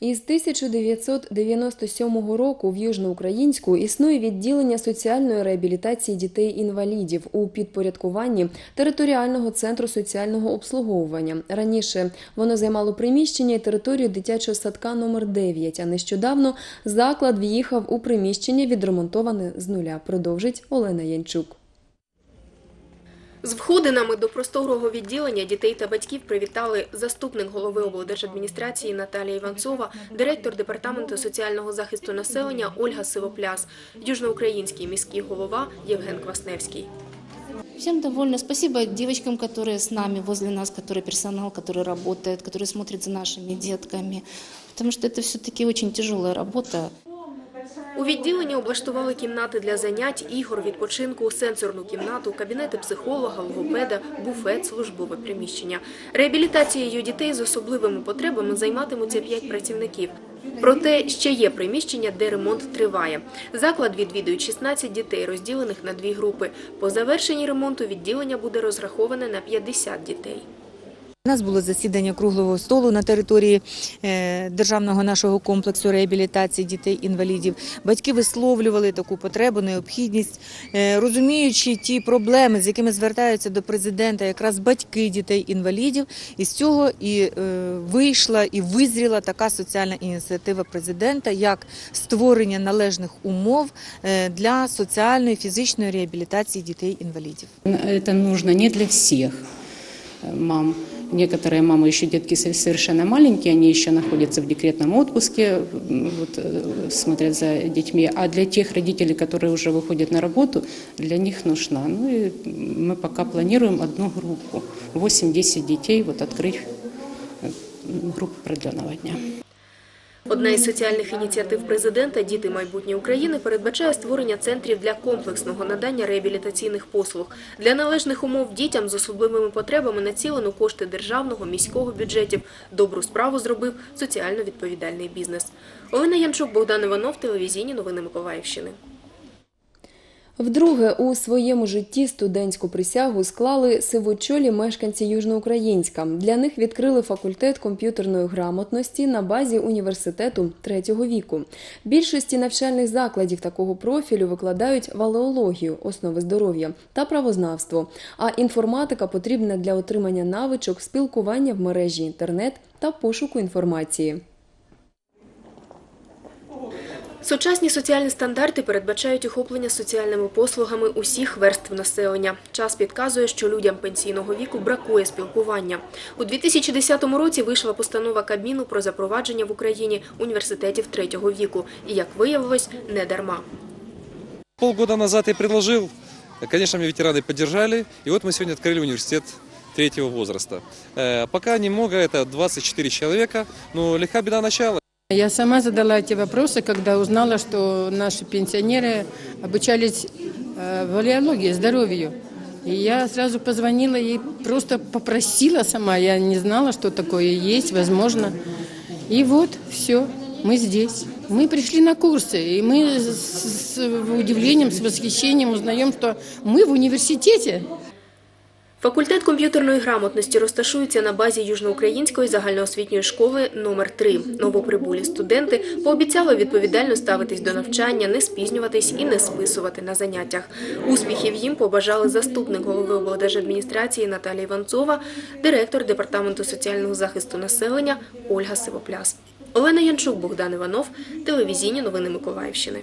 Із 1997 року в Южноукраїнську існує відділення соціальної реабілітації дітей-інвалідів у підпорядкуванні територіального центру соціального обслуговування. Раніше воно займало приміщення і територію дитячого садка номер 9, а нещодавно заклад в'їхав у приміщення відремонтоване з нуля. Продовжить Олена Янчук. З входинами до просторого відділення дітей та батьків привітали заступник голови облдержадміністрації Наталія Іванцова, директор департаменту соціального захисту населення Ольга Сивопляс, южноукраїнський міський голова Євген Квасневський. Всем довольны. Спасибо девочкам, которые с нами, возле нас, который персонал, который работает, который смотрит за нашими детками. Потому что это все-таки очень тяжелая работа. У відділенні облаштували кімнати для занять, ігор, відпочинку, сенсорну кімнату, кабінети психолога, логопеда, буфет, службове приміщення. Реабілітацією дітей з особливими потребами займатимуться п'ять працівників. Проте ще є приміщення, де ремонт триває. Заклад відвідують 16 дітей, розділених на дві групи. По завершенні ремонту відділення буде розраховане на 50 дітей. Нас було засідання круглого столу на території е, державного нашого комплексу реабілітації дітей-інвалідів. Батьки висловлювали таку потребу, необхідність, е, розуміючи ті проблеми, з якими звертаються до президента якраз батьки дітей-інвалідів. І з цього і е, вийшла і визріла така соціальна ініціатива президента, як створення належних умов для соціальної фізичної реабілітації дітей-інвалідів. Это нужно не для всех э, мам. Некоторые мамы еще детки совершенно маленькие, они еще находятся в декретном отпуске, м, вот, э, смотрят за детьми. А для тех родителей, которые уже выходят на работу, для них нужна. Ну и мы пока планируем одну группу, 8-10 детей, вот открыть э, группу продленного дня. Одна із соціальних ініціатив президента «Діти майбутнє України» передбачає створення центрів для комплексного надання реабілітаційних послуг. Для належних умов дітям з особливими потребами націлено кошти державного, міського бюджетів. Добру справу зробив соціально відповідальний бізнес. Олена Янчук, Богдан Іванов, телевізійні новини Миколаївщини. Вдруге у своєму житті студентську присягу склали сивочолі мешканці Южноукраїнська. Для них відкрили факультет комп'ютерної грамотності на базі університету третього віку. Більшості навчальних закладів такого профілю викладають валеологію, основи здоров'я та правознавство. А інформатика потрібна для отримання навичок спілкування в мережі інтернет та пошуку інформації. Сучасні соціальні стандарти передбачають охоплення соціальними послугами усіх верств населення. Час підказує, що людям пенсійного віку бракує спілкування. У 2010 році вийшла постанова Кабміну про запровадження в Україні університетів третього віку. І, як виявилось, не дарма. Полгода назад я предложил, конечно, меня ветераны поддержали, и вот мы сегодня открыли университет третьего возраста. Э, Пока немного, это 24 человека, но легка беда начала. Я сама задала эти вопросы, когда узнала, что наши пенсионеры обучались э, валеологии, здоровью. И я сразу позвонила и просто попросила сама. Я не знала, что такое есть, возможно. И вот, все, мы здесь. Мы пришли на курсы, и мы с, с удивлением, с восхищением узнаем, что мы в университете. Факультет комп'ютерної грамотності розташується на базі Южноукраїнської загальноосвітньої школи номер 3 Новоприбулі студенти пообіцяли відповідально ставитись до навчання, не спізнюватись і не списувати на заняттях. Успіхів їм побажали заступник голови облдержадміністрації Наталія Іванцова, директор департаменту соціального захисту населення Ольга Сивопляс. Олена Янчук, Богдан Іванов, телевізійні новини Миколаївщини.